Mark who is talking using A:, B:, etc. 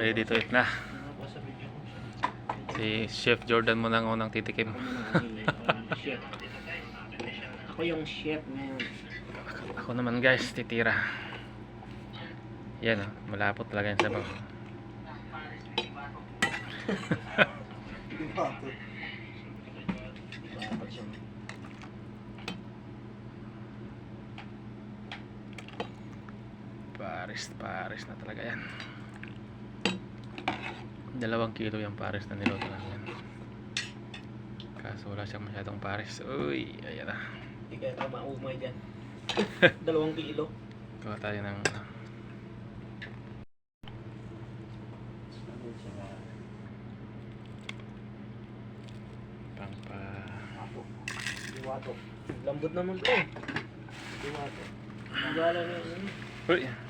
A: Ready to eat na. Si Chef Jordan mo nang unang titikim.
B: Ako yung chef ngayon.
A: Ako naman guys, titira. Yan oh, malapot talaga yung sabaw.
B: Dapat siya.
A: Paris, Paris na talaga yan. Dalawang kilo yung Paris na niluto namin. Kaso wala siyang masyadong Paris. Uy, ayan na.
B: Hindi kaya ka maumay dyan. Dalawang kilo.
A: Kuha tayo ng ano, pangpa...
B: Diwato. Lambot naman to. Diwato. Magala na yun.
A: Uy,